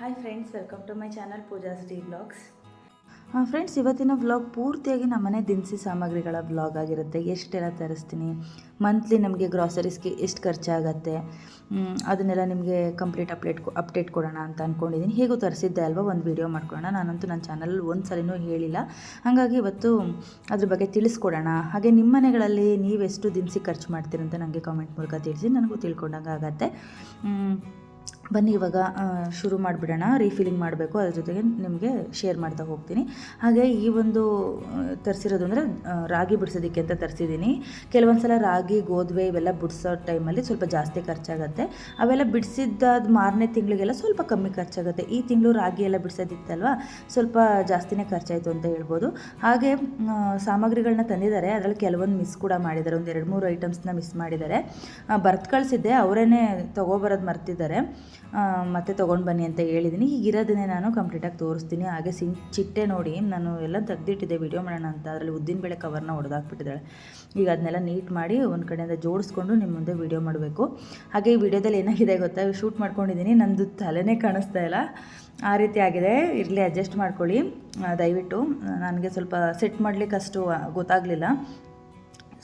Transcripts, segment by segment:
Hi friends welcome to my channel Pooja's blogs friends ಇವತ್ತಿನ vlog ಪೂರ್ತಿಯಾಗಿ ನಮ್ಮನೆ ದಿನಸಿ ಸಾಮಗ್ರಿಗಳ ವ್ಲಾಗ್ ಆಗಿರುತ್ತೆ. ಎಷ್ಟೆಲ್ಲ ತರಿಸ್ತೀನಿ? ಮಂತ್ಲಿ ನಮಗೆ ಗ್ರಾಸರೀಸ್ಗೆ ಎಷ್ಟು ಖರ್ಚಾಗತ್ತೆ? ಅದನ್ನೆಲ್ಲ ನಿಮಗೆ ಕಂಪ್ಲೀಟ್ ಅಪ್ಡೇಟ್ ಅಪ್ಡೇಟ್ ಕೊಡೋಣ ಅಂತ ಅಂದ್ಕೊಂಡಿದ್ದೀನಿ ಹೇಗೂ ತರಿಸಿದ್ದೆ ಅಲ್ವಾ? ಒಂದು ವೀಡಿಯೋ ಮಾಡ್ಕೊಳ್ಳೋಣ. ನಾನಂತೂ ನನ್ನ ಚಾನಲಲ್ಲಿ ಒಂದು ಸಲಿನೂ ಹೇಳಿಲ್ಲ. ಹಾಗಾಗಿ ಇವತ್ತು ಅದ್ರ ಬಗ್ಗೆ ತಿಳಿಸ್ಕೊಡೋಣ. ಹಾಗೆ ನಿಮ್ಮ ಮನೆಗಳಲ್ಲಿ ನೀವೆಷ್ಟು ದಿನಸಿ ಖರ್ಚು ಮಾಡ್ತೀರಂತ ನನಗೆ ಕಾಮೆಂಟ್ ಮೂಲಕ ತಿಳಿಸಿ, ನನಗೂ ತಿಳ್ಕೊಂಡಂಗೆ ಆಗತ್ತೆ ಬನ್ನಿ, ಇವಾಗ ಶುರು ಮಾಡಿಬಿಡೋಣ. ರೀಫಿಲಿಂಗ್ ಮಾಡಬೇಕು. ಅದ್ರ ಜೊತೆಗೆ ನಿಮಗೆ ಶೇರ್ ಮಾಡ್ತಾ ಹೋಗ್ತೀನಿ. ಹಾಗೆ ಈ ಒಂದು ತರಿಸಿರೋದು ಅಂದರೆ ರಾಗಿ ಬಿಡಿಸೋದಕ್ಕೆ ಅಂತ ತರಿಸಿದ್ದೀನಿ. ಕೆಲವೊಂದು ಸಲ ರಾಗಿ, ಗೋಧುವೆ ಇವೆಲ್ಲ ಬಿಡಿಸೋ ಟೈಮಲ್ಲಿ ಸ್ವಲ್ಪ ಜಾಸ್ತಿ ಖರ್ಚಾಗುತ್ತೆ. ಅವೆಲ್ಲ ಬಿಡಿಸಿದ್ದಾದ ಮಾರನೇ ತಿಂಗಳಿಗೆಲ್ಲ ಸ್ವಲ್ಪ ಕಮ್ಮಿ ಖರ್ಚಾಗುತ್ತೆ. ಈ ತಿಂಗಳು ರಾಗಿ ಎಲ್ಲ ಬಿಡಿಸೋದಿತ್ತಲ್ವ? ಸ್ವಲ್ಪ ಜಾಸ್ತಿನೇ ಖರ್ಚಾಯಿತು ಅಂತ ಹೇಳ್ಬೋದು. ಹಾಗೆ ಸಾಮಗ್ರಿಗಳನ್ನ ತಂದಿದ್ದಾರೆ. ಅದರಲ್ಲಿ ಕೆಲವೊಂದು ಮಿಸ್ ಕೂಡ ಮಾಡಿದ್ದಾರೆ. ಒಂದು ಎರಡು ಮೂರು ಐಟಮ್ಸ್ನ ಮಿಸ್ ಮಾಡಿದ್ದಾರೆ. ಬರ್ತ್ ಕಳಿಸಿದ್ದೆ. ಅವರೇನೆ ತೊಗೊಬರೋದು ಮರ್ತಿದ್ದಾರೆ. ಮತ್ತೆ ತೊಗೊಂಡು ಬನ್ನಿ ಅಂತ ಹೇಳಿದ್ದೀನಿ ಹೀಗಿರೋದನ್ನೇ ನಾನು ಕಂಪ್ಲೀಟಾಗಿ ತೋರಿಸ್ತೀನಿ. ಹಾಗೆ ಸಿಂ ಚಿಟ್ಟೆ ನೋಡಿ ನಾನು ಎಲ್ಲ ತೆಗೆದಿಟ್ಟಿದ್ದೆ ವಿಡಿಯೋ ಮಾಡೋಣ ಅಂತ. ಅದರಲ್ಲಿ ಉದ್ದಿನ ಉದ್ದಿನಬೇಳೆ ಕವರ್ನ ಹೊಡೆದಾಕ್ಬಿಟ್ಟಿದ್ದಾಳೆ ಈಗ ಅದನ್ನೆಲ್ಲ ನೀಟ್ ಮಾಡಿ ಒಂದು ಕಡೆಯಿಂದ ಜೋಡಿಸ್ಕೊಂಡು ನಿಮ್ಮ ಮುಂದೆ ವಿಡಿಯೋ ಮಾಡಬೇಕು. ಹಾಗೆ ಈ ವಿಡಿಯೋದಲ್ಲಿ ಏನಾಗಿದೆ ಗೊತ್ತಾ? ಶೂಟ್ ಮಾಡ್ಕೊಂಡಿದ್ದೀನಿ ನಂದು ತಲೆನೇ ಕಾಣಿಸ್ತಾ ಇಲ್ಲ. ಆ ರೀತಿ ಆಗಿದೆ. ಇರಲಿ ಅಡ್ಜಸ್ಟ್ ಮಾಡ್ಕೊಳ್ಳಿ. ದಯವಿಟ್ಟು. ನನಗೆ ಸ್ವಲ್ಪ ಸೆಟ್ ಮಾಡಲಿಕ್ಕೆ ಅಷ್ಟು ಗೊತ್ತಾಗಲಿಲ್ಲ.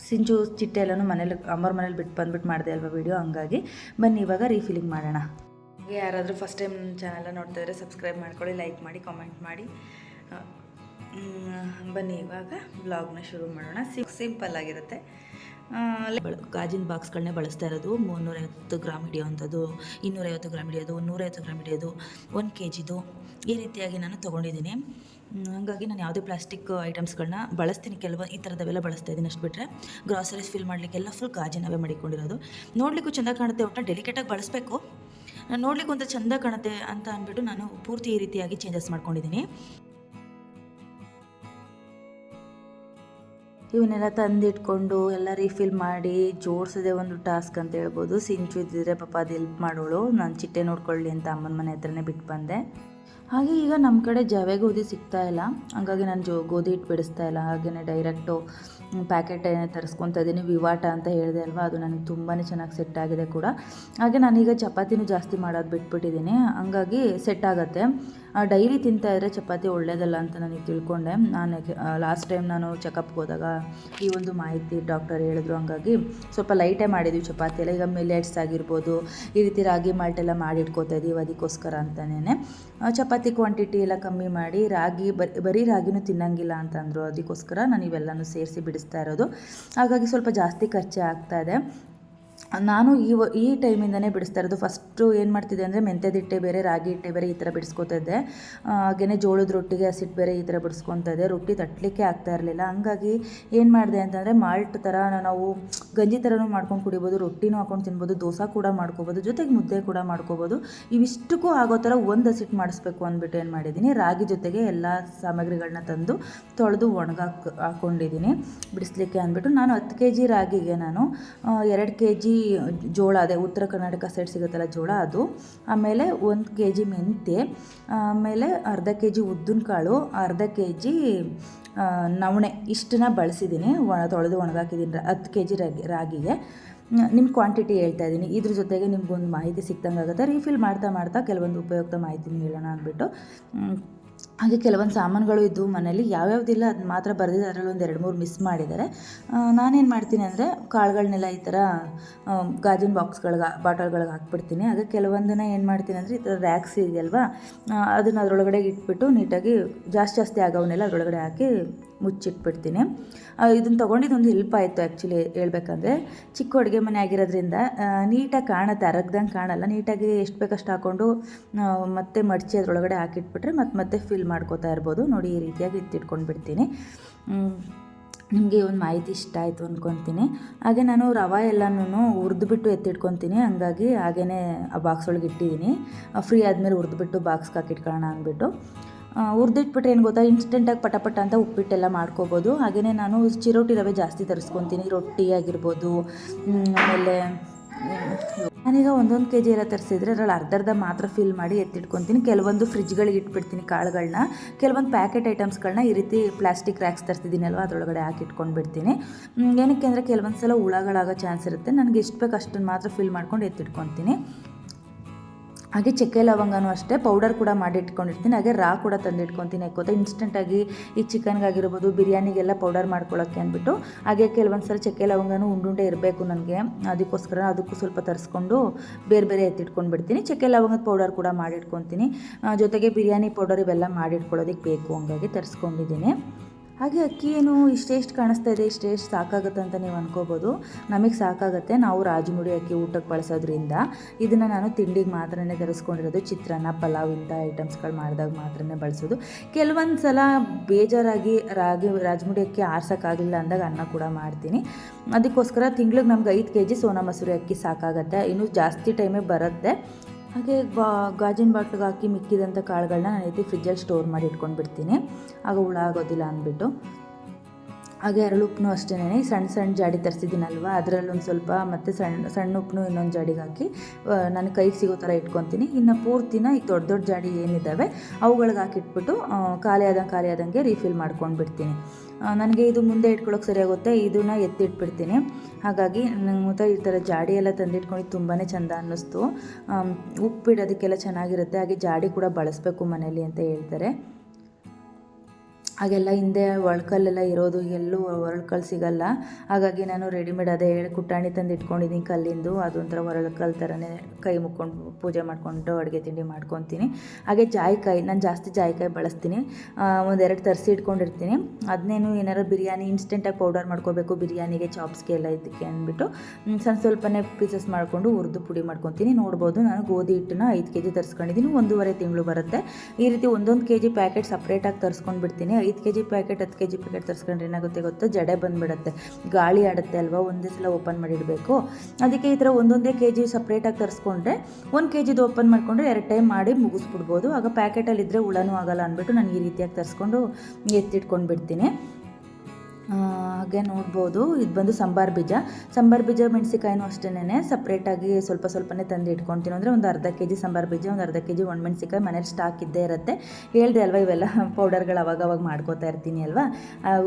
ಸಿಂಚು, ಚಿಟ್ಟೆ ಎಲ್ಲನೂ ಮನೇಲಿ, ಅಮ್ಮರ ಮನೇಲಿ ಬಿಟ್ಟು ಬಂದ್ಬಿಟ್ಟು ಮಾಡಿದೆ ಅಲ್ವಾ ವಿಡಿಯೋ ಹಂಗಾಗಿ ಬನ್ನಿ, ಇವಾಗ ರೀಫಿಲಿಂಗ್ ಮಾಡೋಣ. ಯಾರಾದರೂ ಫಸ್ಟ್ ಟೈಮ್ ನನ್ನ ಚಾನಲ್ನ ನೋಡ್ತಾ ಸಬ್ಸ್ಕ್ರೈಬ್ ಮಾಡ್ಕೊಳ್ಳಿ ಲೈಕ್ ಮಾಡಿ ಕಾಮೆಂಟ್ ಮಾಡಿ. ಬನ್ನಿ ಇವಾಗ ಬ್ಲಾಗ್ನ ಶುರು ಮಾಡೋಣ. ಸಿಂಪ್ ಸಿಂಪಲ್ ಆಗಿರುತ್ತೆ. ಗಾಜಿನ ಬಾಕ್ಸ್ಗಳನ್ನೇ ಬಳಸ್ತಾ ಇರೋದು ಮುನ್ನೂರೈವತ್ತು ಗ್ರಾಮ್ ಹಿಡಿಯೋವಂಥದ್ದು, ಇನ್ನೂರೈವತ್ತು ಗ್ರಾಮ್ ಹಿಡಿಯೋದು, ನೂರೈವತ್ತು ಗ್ರಾಮ್ ಹಿಡಿಯೋದು, ಒಂದು ಕೆ ಜಿದು ಈ ರೀತಿಯಾಗಿ ನಾನು ತೊಗೊಂಡಿದ್ದೀನಿ. ಹಾಗಾಗಿ ನಾನು ಯಾವುದೇ ಪ್ಲಾಸ್ಟಿಕ್ ಐಟಮ್ಸ್ಗಳನ್ನ ಬಳಸ್ತೀನಿ. ಕೆಲವು ಈ ಥರದವೆಲ್ಲ ಬಳಸ್ತಾ ಇದ್ದೀನಿ ಅಷ್ಟು ಬಿಟ್ಟರೆ ಗ್ರಾಸರೀಸ್ ಫಿಲ್ ಮಾಡಲಿಕ್ಕೆಲ್ಲ ಫುಲ್ ಗಾಜಿನವೇ ಮಾಡಿಕೊಂಡಿರೋದು. ನೋಡಲಿಕ್ಕೂ ಚೆಂದ ಕಾಣುತ್ತೆ ಒಟ್ಟು ಡೆಲಿಕೇಟಾಗಿ ಬಳಸಬೇಕು. ನೋಡ್ಲಿಕ್ಕೆ ಒಂಥರ ಚಂದ ಕಾಣುತ್ತೆ ಅಂತ ಅಂದ್ಬಿಟ್ಟು ನಾನು ಪೂರ್ತಿ ಈ ರೀತಿಯಾಗಿ ಚೇಂಜಸ್ ಮಾಡ್ಕೊಂಡಿದ್ದೀನಿ. ಇವನ್ನೆಲ್ಲ ತಂದಿಟ್ಕೊಂಡು ಎಲ್ಲ ರೀಫಿಲ್ ಮಾಡಿ ಜೋಡಿಸೋದೆ ಒಂದು ಟಾಸ್ಕ್ ಅಂತ ಹೇಳ್ಬೋದು. ಸಿಂಚು ಇದ್ದಿದ್ರೆ ಪಾಪ ಅದು ಹೆಲ್ಪ್ ಮಾಡೋಳು. ನಾನು ಚಿಟ್ಟೆ ನೋಡ್ಕೊಳ್ಳಿ ಅಂತ ಅಮ್ಮನ ಮನೆ ಹತ್ರನೇ ಬಿಟ್ಟು ಬಂದೆ ಹಾಗೆ ಈಗ ನಮ್ಮ ಕಡೆ ಜವೆ ಗೋಧಿ ಸಿಗ್ತಾ ಇಲ್ಲ. ಹಂಗಾಗಿ ನಾನು ಜೋ ಗೋಧಿ ಹಿಟ್ಟು ಬಿಡಿಸ್ತಾ ಇಲ್ಲ. ಹಾಗೆಯೇ ಡೈರೆಕ್ಟು ಪ್ಯಾಕೆಟ್ ಏನೇ ತರಿಸ್ಕೊತಾ ಇದ್ದೀನಿ. ವಿವಾಟ ಅಂತ ಹೇಳಿದೆ ಅಲ್ವಾ? ಅದು ನನಗೆ ತುಂಬಾ ಚೆನ್ನಾಗಿ ಸೆಟ್ ಆಗಿದೆ ಕೂಡ. ಹಾಗೆ ನಾನೀಗ ಚಪಾತಿನೂ ಜಾಸ್ತಿ ಮಾಡೋದು ಬಿಟ್ಬಿಟ್ಟಿದ್ದೀನಿ. ಹಂಗಾಗಿ ಸೆಟ್ ಆಗುತ್ತೆ. ಡೈಲಿ ತಿಂತಾ ಇದ್ದರೆ ಚಪಾತಿ ಒಳ್ಳೇದಲ್ಲ ಅಂತ ನನಗೆ ತಿಳ್ಕೊಂಡೆ. ನಾನು ಲಾಸ್ಟ್ ಟೈಮ್ ನಾನು ಚೆಕಪ್ಗೆ ಹೋದಾಗ ಈ ಒಂದು ಮಾಹಿತಿ ಡಾಕ್ಟರ್ ಹೇಳಿದ್ರು. ಹಂಗಾಗಿ ಸ್ವಲ್ಪ ಲೈಟೇ ಮಾಡಿದ್ವಿ ಚಪಾತಿ ಎಲ್ಲ. ಈಗ ಮಿಲೆಟ್ಸ್ ಆಗಿರ್ಬೋದು, ಈ ರೀತಿ ರಾಗಿ ಮಾಲ್ಟೆಲ್ಲ ಮಾಡಿಟ್ಕೋತಾ ಇದ್ದೀವಿ ಅದಕ್ಕೋಸ್ಕರ ಅಂತಲೇ ಚಪಾತಿ ಕ್ವಾಂಟಿಟಿ ಎಲ್ಲ ಕಮ್ಮಿ ಮಾಡಿ ರಾಗಿ ಬರೀ ಬರೀ ರಾಗಿನೂ ತಿನ್ನಂಗಿಲ್ಲ ಅಂತಂದರು. ಅದಕ್ಕೋಸ್ಕರ ನಾನು ಇವೆಲ್ಲನೂ ಸೇರಿಸಿ ಬಿಡಿಸ್ತಾ ಇರೋದು. ಹಾಗಾಗಿ ಸ್ವಲ್ಪ ಜಾಸ್ತಿ ಖರ್ಚೆ ಆಗ್ತಾ ಇದೆ. ನಾನು ಈ ಈ ಟೈಮಿಂದನೇ ಬಿಡಿಸ್ತಾ ಇರೋದು. ಫಸ್ಟು ಏನು ಮಾಡ್ತಿದ್ದೆ ಅಂದರೆ ಮೆಂತ್ಯದ ಹಿಟ್ಟೆ ಬೇರೆ, ರಾಗಿ ಹಿಟ್ಟೆ ಬೇರೆ ಈ ಥರ ಬಿಡಿಸ್ಕೊತಾ ಇದ್ದೆ. ಹಾಗೆಯೇ ಜೋಳದ ರೊಟ್ಟಿಗೆ ಹಸಿಟ್ಟು ಬೇರೆ ಈ ಥರ ಬಿಡಿಸ್ಕೊತಾ ಇದ್ದೆ. ರೊಟ್ಟಿ ತಟ್ಟಲಿಕ್ಕೆ ಆಗ್ತಾ ಇರಲಿಲ್ಲ. ಹಂಗಾಗಿ ಏನು ಮಾಡಿದೆ ಅಂತಂದರೆ ಮಾಲ್ಟ್ ಥರ ನಾವು ಗಂಜಿ ಥರನೂ ಮಾಡ್ಕೊಂಡು ಕುಡಿಬೋದು, ರೊಟ್ಟಿನೂ ಹಾಕೊಂಡು ತಿನ್ಬೋದು, ದೋಸೆ ಕೂಡ ಮಾಡ್ಕೋಬೋದು, ಜೊತೆಗೆ ಮುದ್ದೆ ಕೂಡ ಮಾಡ್ಕೋಬೋದು. ಇವಿಷ್ಟಕ್ಕೂ ಆಗೋ ಥರ ಒಂದು ಹಸಿಟ್ಟು ಮಾಡಿಸ್ಬೇಕು ಅಂದ್ಬಿಟ್ಟು ಏನು ಮಾಡಿದ್ದೀನಿ. ರಾಗಿ ಜೊತೆಗೆ ಎಲ್ಲ ಸಾಮಗ್ರಿಗಳನ್ನ ತಂದು ತೊಳೆದು ಒಣಗಾಕ್ ಹಾಕ್ಕೊಂಡಿದ್ದೀನಿ ಬಿಡಿಸ್ಲಿಕ್ಕೆ ಅಂದ್ಬಿಟ್ಟು ನಾನು ಹತ್ತು ಕೆ ಜಿ ರಾಗಿಗೆ ನಾನು ಎರಡು ಕೆ ಜಿ ಜೋಳ, ಅದೇ ಉತ್ತರ ಕರ್ನಾಟಕ ಸೈಡ್ ಸಿಗುತ್ತಲ್ಲ ಜೋಳ ಅದು. ಆಮೇಲೆ ಒಂದು ಕೆ ಜಿ ಮೆಂತ್ಯ, ಆಮೇಲೆ ಅರ್ಧ ಕೆ ಜಿ ಉದ್ದಿನ ಕಾಳು ಅರ್ಧ ಕೆ ಜಿ ನವಣೆ. ಇಷ್ಟನ್ನ ಬಳಸಿದ್ದೀನಿ ಒಣ, ತೊಳೆದು ಒಣಗಾಕಿದ್ದೀನಿ ಹತ್ತು ಕೆ ಜಿ ರಾಗಿ, ರಾಗಿಗೆ. ನಿಮ್ಮ ಕ್ವಾಂಟಿಟಿ ಹೇಳ್ತಾ ಇದ್ದೀನಿ ಇದ್ರ ಜೊತೆಗೆ ನಿಮ್ಗೊಂದು ಮಾಹಿತಿ ಸಿಕ್ದಂಗೆ ಆಗುತ್ತೆ ರೀಫಿಲ್ ಮಾಡ್ತಾ ಮಾಡ್ತಾ ಕೆಲವೊಂದು ಉಪಯುಕ್ತ ಮಾಹಿತಿನ ಹೇಳೋಣ ಅಂದ್ಬಿಟ್ಟು. ಹಾಗೆ ಕೆಲವೊಂದು ಸಾಮಾನುಗಳು ಇದ್ದವು ಮನೇಲಿ ಯಾವ್ಯಾವುದಿಲ್ಲ, ಅದು ಮಾತ್ರ ಬರೆದಿದ್ದು ಅದರಲ್ಲಿ ಒಂದು ಎರಡು ಮೂರು ಮಿಸ್ ಮಾಡಿದ್ದಾರೆ. ನಾನೇನು ಮಾಡ್ತೀನಿ ಅಂದರೆ ಕಾಳುಗಳನ್ನೆಲ್ಲ ಈ ಥರ ಗಾಜಿನ ಬಾಕ್ಸ್ಗಳಿಗೆ, ಬಾಟಲ್ಗಳಿಗೆ ಹಾಕ್ಬಿಡ್ತೀನಿ. ಹಾಗೆ ಕೆಲವೊಂದನ್ನ ಏನು ಮಾಡ್ತೀನಿ ಅಂದರೆ ಈ ಥರ ರ್ಯಾಕ್ಸ್ ಇದೆಯಲ್ವಾ ಅದನ್ನು ಅದರೊಳಗಡೆ ಇಟ್ಬಿಟ್ಟು ನೀಟಾಗಿ ಜಾಸ್ತಿ ಜಾಸ್ತಿ ಆಗೋವನ್ನೆಲ್ಲ ಅದರೊಳಗಡೆ ಹಾಕಿ ಮುಚ್ಚಿಟ್ಬಿಡ್ತೀನಿ. ಇದನ್ನು ತೊಗೊಂಡಿದ್ದೊಂದು ಹೆಲ್ಪ್ ಆಯಿತು ಆ್ಯಕ್ಚುಲಿ ಹೇಳ್ಬೇಕಂದ್ರೆ, ಚಿಕ್ಕ ಅಡುಗೆ ಮನೆ ಆಗಿರೋದ್ರಿಂದ ನೀಟಾಗಿ ಕಾಣುತ್ತೆ, ಅರಗ್ದಂಗೆ ಕಾಣಲ್ಲ. ನೀಟಾಗಿ ಎಷ್ಟು ಬೇಕಷ್ಟು ಹಾಕ್ಕೊಂಡು ಮತ್ತೆ ಮಡಚಿ ಅದರೊಳಗಡೆ ಹಾಕಿಟ್ಬಿಟ್ರೆ ಮತ್ತೆ ಮತ್ತೆ ಫಿಲ್ ಮಾಡ್ಕೋತಾ ಇರ್ಬೋದು. ನೋಡಿ ಈ ರೀತಿಯಾಗಿ ಎತ್ತಿಟ್ಕೊಂಡು ಬಿಡ್ತೀನಿ ನಿಮಗೆ ಒಂದು ಮಾಹಿತಿ ಇಷ್ಟ ಆಯಿತು ಅಂದ್ಕೊತೀನಿ ಹಾಗೆ ನಾನು ರವೆ ಎಲ್ಲನೂ ಹುರಿದ್ಬಿಟ್ಟು ಎತ್ತಿಟ್ಕೊತೀನಿ. ಹಂಗಾಗಿ ಹಾಗೇ ಆ ಬಾಕ್ಸ್ ಒಳಗೆ ಇಟ್ಟಿದ್ದೀನಿ. ಫ್ರೀ ಆದಮೇಲೆ ಹುರಿದ್ಬಿಟ್ಟು ಬಾಕ್ಸ್ಗೆ ಹಾಕಿಟ್ಕೊಳ್ಳೋಣ ಅಂದ್ಬಿಟ್ಟು. ಹುರಿದಿಟ್ಬಿಟ್ರೆ ಏನು ಗೊತ್ತಾ? ಇನ್ಸ್ಟೆಂಟಾಗಿ ಪಟಪಟ ಪಟ ಅಂತ ಉಪ್ಪಿಟ್ಟೆಲ್ಲ ಮಾಡ್ಕೋಬೋದು. ಹಾಗೆಯೇ ನಾನು ಚಿರೋಟಿ ರವೆ ಜಾಸ್ತಿ ತರಿಸ್ಕೊತೀನಿ. ರೊಟ್ಟಿ ಆಗಿರ್ಬೋದು ಆಮೇಲೆ ನಾನೀಗ ಒಂದೊಂದು ಕೆ ಜಿ ಎಲ್ಲ ತರಿಸಿದ್ರೆ ಅದ್ರಲ್ಲಿ ಅರ್ಧ ಅರ್ಧ ಮಾತ್ರ ಫಿಲ್ ಮಾಡಿ ಎತ್ತಿಟ್ಕೊತೀನಿ. ಕೆಲವೊಂದು ಫ್ರಿಜ್ಗಳಿಗೆ ಇಟ್ಬಿಡ್ತೀನಿ ಕಾಳುಗಳನ್ನ ಕೆಲವೊಂದು ಪ್ಯಾಕೆಟ್ ಐಟಮ್ಸ್ಗಳನ್ನ ಈ ರೀತಿ ಪ್ಲಾಸ್ಟಿಕ್ ರ್ಯಾಕ್ಸ್ ಅಲ್ವಾ ಅದರೊಳಗಡೆ ಹಾಕಿ ಇಟ್ಕೊಂಡು ಬಿಡ್ತೀನಿ ಮ್, ಏನಕ್ಕೆ ಅಂದರೆ ಕೆಲವೊಂದು ಸಲ ಹುಳಗಳಾಗೋ ಚಾನ್ಸ್ ಇರುತ್ತೆ. ನನಗೆ ಎಷ್ಟು ಬೇಕು ಅಷ್ಟನ್ನು ಮಾತ್ರ ಫಿಲ್ ಮಾಡ್ಕೊಂಡು ಎತ್ತಿಟ್ಕೊತೀನಿ. ಹಾಗೆ ಚಕ್ಕೆ ಲವಂಗನೂ ಅಷ್ಟೇ ಪೌಡರ್ ಕೂಡ ಮಾಡಿ ಇಟ್ಕೊಂಡಿರ್ತೀನಿ ಹಾಗೆ ರಾ ಕೂಡ ತಂದು ಇಟ್ಕೊತೀನಿ ಯಾಕೋತ ಇನ್ಸ್ಟೆಂಟಾಗಿ ಈ ಚಿಕನ್ಗಾಗಿರ್ಬೋದು ಬಿರಿಯಾನಿಗೆಲ್ಲ ಪೌಡರ್ ಮಾಡ್ಕೊಳ್ಳೋಕ್ಕೆ ಅಂದ್ಬಿಟ್ಟು, ಹಾಗೆ ಕೆಲವೊಂದು ಸಲ ಚಕ್ಕೆ ಲವಂಗನೂ ಉಂಡುಂಡೆ ಇರಬೇಕು ನನಗೆ. ಅದಕ್ಕೋಸ್ಕರ ಅದಕ್ಕೂ ಸ್ವಲ್ಪ ತರಿಸ್ಕೊಂಡು ಬೇರೆ ಬೇರೆ ಎತ್ತಿಟ್ಕೊಂಡು ಬಿಡ್ತೀನಿ ಚಕ್ಕೆ ಲವಂಗದ ಪೌಡರ್ ಕೂಡ ಮಾಡಿಟ್ಕೊತೀನಿ. ಜೊತೆಗೆ ಬಿರಿಯಾನಿ ಪೌಡರ್ ಇವೆಲ್ಲ ಮಾಡಿಟ್ಕೊಳ್ಳೋದಕ್ಕೆ ಬೇಕು ಹಂಗಾಗಿ ತರಿಸ್ಕೊಂಡಿದ್ದೀನಿ. ಹಾಗೆ ಅಕ್ಕಿ ಏನು ಇಷ್ಟೆಷ್ಟು ಕಾಣಿಸ್ತಾ ಇದೆ ಇಷ್ಟೆಷ್ಟು ಸಾಕಾಗುತ್ತೆ ಅಂತ ನೀವು ಅನ್ಕೋಬೋದು. ನಮಗೆ ಸಾಕಾಗುತ್ತೆ. ನಾವು ರಾಜಮುಡಿ ಅಕ್ಕಿ ಊಟಕ್ಕೆ ಬಳಸೋದ್ರಿಂದ ಇದನ್ನು ನಾನು ತಿಂಡಿಗೆ ಮಾತ್ರನೇ ತರಿಸ್ಕೊಂಡಿರೋದು. ಚಿತ್ರಾನ್ನ, ಪಲಾವ್ ಇಂಥ ಐಟಮ್ಸ್ಗಳು ಮಾಡಿದಾಗ ಮಾತ್ರನೇ ಬಳಸೋದು. ಕೆಲವೊಂದು ಸಲ ಬೇಜಾರಾಗಿ ರಾಗಿ ರಾಜಮುಡಿ ಅಕ್ಕಿ ಆರ್ಸೋಕ್ಕಾಗಲಿಲ್ಲ ಅಂದಾಗ ಅನ್ನ ಕೂಡ ಮಾಡ್ತೀನಿ. ಅದಕ್ಕೋಸ್ಕರ ತಿಂಗ್ಳಿಗೆ ನಮ್ಗೆ ಐದು ಕೆ ಜಿ ಸೋನಾ ಮಸೂರಿ ಅಕ್ಕಿ ಸಾಕಾಗತ್ತೆ. ಇನ್ನೂ ಜಾಸ್ತಿ ಟೈಮೇ ಬರುತ್ತೆ. ಹಾಗೆ ಗಾಜಿನ ಬಾಟ್ಲಿಗೆ ಹಾಕಿ ಮಿಕ್ಕಿದಂಥ ಕಾಳುಗಳನ್ನ ನಾನು ಐತಿ ಫ್ರಿಜ್ಜಲ್ಲಿ ಸ್ಟೋರ್ ಮಾಡಿ ಇಟ್ಕೊಂಡು ಬಿಡ್ತೀನಿ ಆಗ ಹುಳ ಆಗೋದಿಲ್ಲ ಅಂದ್ಬಿಟ್ಟು. ಹಾಗೆ ಅರಳುಪ್ಪು ಅಷ್ಟೇ ಸಣ್ಣ ಸಣ್ಣ ಜಾಡಿ ತರಿಸಿದ್ದೀನಲ್ವ? ಅದರಲ್ಲೊಂದು ಸ್ವಲ್ಪ ಮತ್ತು ಸಣ್ಣ ಸಣ್ಣ ಉಪ್ಪು ಇನ್ನೊಂದು ಜಾಡಿಗೆ ಹಾಕಿ ನನ್ನ ಕೈಗೆ ಸಿಗೋ ಥರ ಇಟ್ಕೊತೀನಿ. ಇನ್ನು ಪೂರ್ತಿನ ಈಗ ದೊಡ್ಡ ದೊಡ್ಡ ಜಾಡಿ ಏನಿದ್ದಾವೆ ಅವುಗಳಿಗೆ ಹಾಕಿಟ್ಬಿಟ್ಟು ಖಾಲಿ ಆದಂಗೆ ಖಾಲಿ ಆದಂಗೆ ರೀಫಿಲ್ ಮಾಡ್ಕೊಂಡು ಬಿಡ್ತೀನಿ. ನನಗೆ ಇದು ಮುಂದೆ ಇಟ್ಕೊಳ್ಳೋಕೆ ಸರಿಯಾಗುತ್ತೆ, ಇದನ್ನ ಎತ್ತಿಟ್ಬಿಡ್ತೀನಿ. ಹಾಗಾಗಿ ನಂಗೆ ಈ ಥರ ಜಾಡಿ ಎಲ್ಲ ತಂದಿಟ್ಕೊಂಡು ತುಂಬಾ ಚೆಂದ ಅನ್ನಿಸ್ತು. ಉಪ್ಪಿಡೋದಕ್ಕೆಲ್ಲ ಚೆನ್ನಾಗಿರುತ್ತೆ, ಹಾಗೆ ಜಾಡಿ ಕೂಡ ಬಳಸಬೇಕು ಮನೇಲಿ ಅಂತ ಹೇಳ್ತಾರೆ. ಹಾಗೆಲ್ಲ ಹಿಂದೆ ಒಳ್ಕಲ್ಲೆಲ್ಲ ಇರೋದು ಎಲ್ಲೂ ಒರಳ್ಕಲ್ಲು ಸಿಗಲ್ಲ. ಹಾಗಾಗಿ ನಾನು ರೆಡಿಮೇಡ್ ಅದೇ ಹೇಳಿ ಕುಟಾಣಿ ತಂದು ಇಟ್ಕೊಂಡಿದ್ದೀನಿ ಕಲ್ಲಿಂದು. ಅದೊಂಥರ ಒರಳ್ಕಲ್ಲು ಥರನೇ ಕೈ ಮುಕ್ಕೊಂಡು ಪೂಜೆ ಮಾಡಿಕೊಂಡು ಅಡುಗೆ ತಿಂಡಿ ಮಾಡ್ಕೊತೀನಿ. ಹಾಗೆ ಜಾಯಿಕಾಯಿ, ನಾನು ಜಾಸ್ತಿ ಜಾಯಿಕಾಯಿ ಬಳಸ್ತೀನಿ. ಒಂದೆರಡು ತರಿಸಿ ಇಟ್ಕೊಂಡಿರ್ತೀನಿ. ಅದನ್ನೇನು ಏನಾರು ಬಿರಿಯಾನಿ ಇನ್ಸ್ಟೆಂಟಾಗಿ ಪೌಡರ್ ಮಾಡ್ಕೋಬೇಕು ಬಿರಿಯಾನಿಗೆ ಚಾಪ್ಸ್ಗೆ ಎಲ್ಲ ಇದಕ್ಕೆ ಅಂದ್ಬಿಟ್ಟು. ಸಣ್ಣ ಸ್ವಲ್ಪನೇ ಪೀಸಸ್ ಮಾಡಿಕೊಂಡು ಹುರಿದು ಪುಡಿ ಮಾಡ್ಕೊತೀನಿ. ನೋಡ್ಬೋದು ನಾನು ಗೋಧಿ ಹಿಟ್ಟನ್ನ ಐದು ಕೆ ಜಿ ತರಿಸ್ಕೊಂಡಿದ್ದೀನಿ. ಒಂದೂವರೆ ತಿಂಗಳು ಬರುತ್ತೆ. ಈ ರೀತಿ ಒಂದೊಂದು ಕೆ ಜಿ ಪ್ಯಾಕೆಟ್ ಸಪ್ರೇಟಾಗಿ ತರಿಸ್ಕೊಂಡು ಬಿಡ್ತೀನಿ ಐದು ಕೆ ಜಿ ಪ್ಯಾಕೆಟ್, ಹತ್ತು ಕೆ ಜಿ ಪ್ಯಾಕೆಟ್ ತರಿಸ್ಕೊಂಡ್ರೆ ಏನಾಗುತ್ತೆ ಗೊತ್ತಾ? ಜಡೆ ಬಂದುಬಿಡುತ್ತೆ. ಗಾಳಿ ಆಡುತ್ತೆ ಅಲ್ವಾ? ಒಂದೇ ಸಲ ಓಪನ್ ಮಾಡಿಡಬೇಕು. ಅದಕ್ಕೆ ಈ ಥರ ಒಂದೊಂದೇ ಕೆ ಜಿ ಸಪ್ರೇಟಾಗಿ ತರಿಸ್ಕೊಂಡ್ರೆ ಒಂದು ಕೆ ಜಿದು ಓಪನ್ ಮಾಡಿಕೊಂಡ್ರೆ ಎರಡು ಟೈಮ್ ಮಾಡಿ ಮುಗಿಸ್ಬಿಡ್ಬೋದು. ಆಗ ಪ್ಯಾಕೆಟಲ್ಲಿದ್ದರೆ ಹುಳನೂ ಆಗಲ್ಲ ಅಂದ್ಬಿಟ್ಟು ನಾನು ಈ ರೀತಿಯಾಗಿ ತರಿಸ್ಕೊಂಡು ಎತ್ತಿಟ್ಕೊಂಡು ಬಿಡ್ತೀನಿ ಹಾಗೆ ನೋಡ್ಬೋದು. ಇದು ಬಂದು ಸಾಂಬಾರು ಬೀಜ. ಸಾಂಬಾರು ಬೀಜ ಮೆಣಸಿಕಾಯಿನೂ ಅಷ್ಟೇನೆ ಸಪ್ರೇಟಾಗಿ ಸ್ವಲ್ಪ ಸ್ವಲ್ಪನೇ ತಂದು ಇಟ್ಕೊತೀನಿ. ಅಂದರೆ ಒಂದು ಅರ್ಧ ಕೆ ಜಿ ಸಾಂಬಾರು ಬೀಜ, ಒಂದು ಅರ್ಧ ಕೆ ಜಿ ಒಣಮೆಣಸಿಕಾಯಿ ಮನೇಲಿ ಸ್ಟಾಕ್ ಇದ್ದೇ ಇರುತ್ತೆ. ಹೇಳಿದೆ ಅಲ್ವಾ, ಇವೆಲ್ಲ ಪೌಡರ್ಗಳು ಅವಾಗ ಅವಾಗ ಮಾಡ್ಕೋತಾ ಇರ್ತೀನಿ ಅಲ್ವಾ?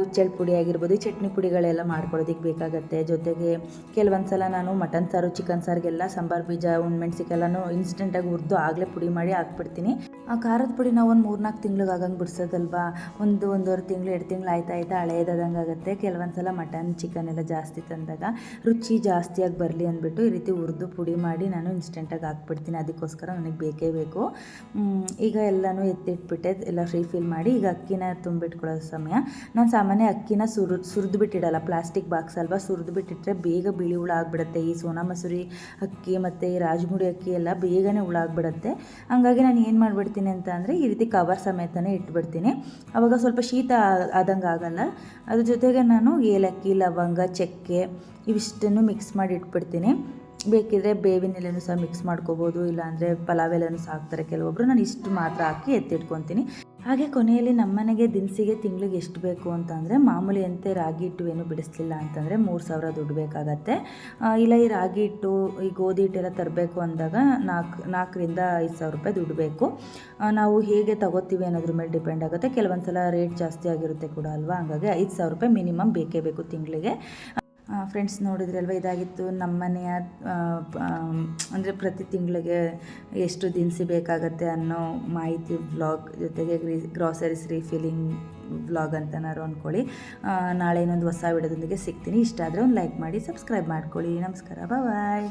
ಹುಚ್ಚೆಳ್ ಪುಡಿ ಆಗಿರ್ಬೋದು ಚಟ್ನಿ ಪುಡಿಗಳೆಲ್ಲ ಮಾಡ್ಕೊಳ್ಳೋದಕ್ಕೆ ಬೇಕಾಗುತ್ತೆ. ಜೊತೆಗೆ ಕೆಲವೊಂದು ಸಲ ನಾನು ಮಟನ್ ಸಾರು ಚಿಕನ್ ಸಾರಿಗೆಲ್ಲ ಸಾಂಬಾರು ಬೀಜ ಒಣಮೆಣ್ಸಿಕಾಯಿ ಎಲ್ಲನೂ ಇನ್ಸ್ಟೆಂಟಾಗಿ ಹುರಿದು ಆಗಲೇ ಪುಡಿ ಮಾಡಿ ಹಾಕ್ಬಿಡ್ತೀನಿ. ಆ ಖಾರದ ಪುಡಿ ನಾವು ಒಂದು ಮೂರ್ನಾಲ್ಕು ತಿಂಗ್ಳಿಗೆ ಆಗಂಗೆ ಬಿಡ್ಸೋದಲ್ವಾ? ಒಂದು ಒಂದೂವರೆ ತಿಂಗಳು, ಎರಡು ತಿಂಗಳು ಆಯ್ತಾ ಆಯ್ತಾ ಹಳೇದಾದಂಗೆ ಆಗುತ್ತೆ. ಕೆಲವೊಂದು ಸಲ ಮಟನ್ ಚಿಕನ್ ಎಲ್ಲ ಜಾಸ್ತಿ ತಂದಾಗ ರುಚಿ ಜಾಸ್ತಿಯಾಗಿ ಬರಲಿ ಅಂದ್ಬಿಟ್ಟು ಈ ರೀತಿ ಹುರಿದು ಪುಡಿ ಮಾಡಿ ನಾನು ಇನ್ಸ್ಟೆಂಟಾಗಿ ಹಾಕ್ಬಿಡ್ತೀನಿ. ಅದಕ್ಕೋಸ್ಕರ ನನಗೆ ಬೇಕೇ ಬೇಕು. ಈಗ ಎಲ್ಲನೂ ಎತ್ತಿಟ್ಬಿಟ್ಟೆ, ಎಲ್ಲ ಫ್ರೀ ಫಿಲ್ ಮಾಡಿ ಈಗ ಅಕ್ಕಿನ ತುಂಬಿಟ್ಕೊಳ್ಳೋ ಸಮಯ. ನಾನು ಸಾಮಾನ್ಯ ಅಕ್ಕಿನ ಸುರು ಸುರಿದು ಬಿಟ್ಟಿಡಲ್ಲ ಪ್ಲಾಸ್ಟಿಕ್ ಬಾಕ್ಸ್ ಅಲ್ವಾ ಸುರಿದು ಬಿಟ್ಟಿಟ್ರೆ ಬೇಗ ಬಿಳಿ ಹುಳ ಆಗಿಬಿಡುತ್ತೆ ಈ ಸೋನಾ ಮಸೂರಿ ಅಕ್ಕಿ ಮತ್ತು ರಾಜಮುಡಿ ಅಕ್ಕಿ ಎಲ್ಲ ಬೇಗನೆ ಹುಳ ಆಗಿಬಿಡುತ್ತೆ ಹಂಗಾಗಿ ನಾನು ಏನು ಮಾಡಿಬಿಡ್ತೀನಿ ಅಂತ ಅಂದರೆ ಈ ರೀತಿ ಕವರ್ ಸಮೇತನೇ ಇಟ್ಬಿಡ್ತೀನಿ. ಆವಾಗ ಸ್ವಲ್ಪ ಶೀತ ಆದಂಗೆ ಆಗಲ್ಲ. ಅದ್ರ ಜೊತೆಗೆ ನಾನು ಏಲಕ್ಕಿ, ಲವಂಗ, ಚಕ್ಕೆ ಇವಿಷ್ಟನ್ನು ಮಿಕ್ಸ್ ಮಾಡಿ ಇಟ್ಬಿಡ್ತೀನಿ. ಬೇಕಿದ್ರೆ ಬೇವಿನ ಎಲೆನೂ ಸಹ ಮಿಕ್ಸ್ ಮಾಡ್ಕೋಬೋದು, ಇಲ್ಲಾಂದರೆ ಪಲಾವ್ ಎಲೆನೂ ಸಹ ಹಾಕ್ತಾರೆ. ಕೆಲವೊಬ್ಬರು ನಾನು ಇಷ್ಟು ಮಾತ್ರ ಹಾಕಿ ಎತ್ತಿಟ್ಕೊತೀನಿ. ಹಾಗೆ ಕೊನೆಯಲ್ಲಿ ನಮ್ಮನೆಗೆ ದಿನಸಿಗೆ ತಿಂಗಳಿಗೆ ಎಷ್ಟು ಬೇಕು ಅಂತಂದರೆ ಮಾಮೂಲಿ ಅಂತೆ ರಾಗಿ ಹಿಟ್ಟು ಏನು ಬಿಡಿಸ್ಲಿಲ್ಲ ಅಂತಂದರೆ ಮೂರು ಸಾವಿರ ದುಡ್ಡು ಬೇಕಾಗತ್ತೆ. ಇಲ್ಲ, ಈ ರಾಗಿ ಹಿಟ್ಟು, ಈ ಗೋಧಿ ಹಿಟ್ಟೆಲ್ಲ ತರಬೇಕು ಅಂದಾಗ ನಾಲ್ಕು, ನಾಲ್ಕರಿಂದ ಐದು ಸಾವಿರ ರೂಪಾಯಿ ದುಡ್ಡು ಬೇಕು. ನಾವು ಹೇಗೆ ತಗೋತೀವಿ ಅನ್ನೋದ್ರ ಮೇಲೆ ಡಿಪೆಂಡ್ ಆಗುತ್ತೆ. ಕೆಲವೊಂದು ಸಲ ರೇಟ್ ಜಾಸ್ತಿ ಆಗಿರುತ್ತೆ ಕೂಡ ಅಲ್ವಾ? ಹಾಗಾಗಿ ಐದು ಸಾವಿರ ರೂಪಾಯಿ ಮಿನಿಮಮ್ ಬೇಕೇ ಬೇಕು ತಿಂಗಳಿಗೆ. ಫ್ರೆಂಡ್ಸ್ ನೋಡಿದ್ರಲ್ವ? ಇದಾಗಿತ್ತು ನಮ್ಮ ಮನೆಯ ಅಂದರೆ ಪ್ರತಿ ತಿಂಗಳಿಗೆ ಎಷ್ಟು ದಿನಸಿ ಬೇಕಾಗತ್ತೆ ಅನ್ನೋ ಮಾಹಿತಿ ವ್ಲಾಗ್ ಜೊತೆಗೆ ಗ್ರಾಸರೀಸ್ ರೀಫಿಲಿಂಗ್ ವ್ಲಾಗ್ ಅಂತನಾರು ಅಂದ್ಕೊಳ್ಳಿ ನಾಳೆ ಇನ್ನೊಂದು ಹೊಸ ವಿಡಿಯೋದೊಂದಿಗೆ ಸಿಗ್ತೀನಿ. ಇಷ್ಟ ಆದರೆ ಒಂದು ಲೈಕ್ ಮಾಡಿ ಸಬ್ಸ್ಕ್ರೈಬ್ ಮಾಡ್ಕೊಳ್ಳಿ. ನಮಸ್ಕಾರ. ಬಾಯ್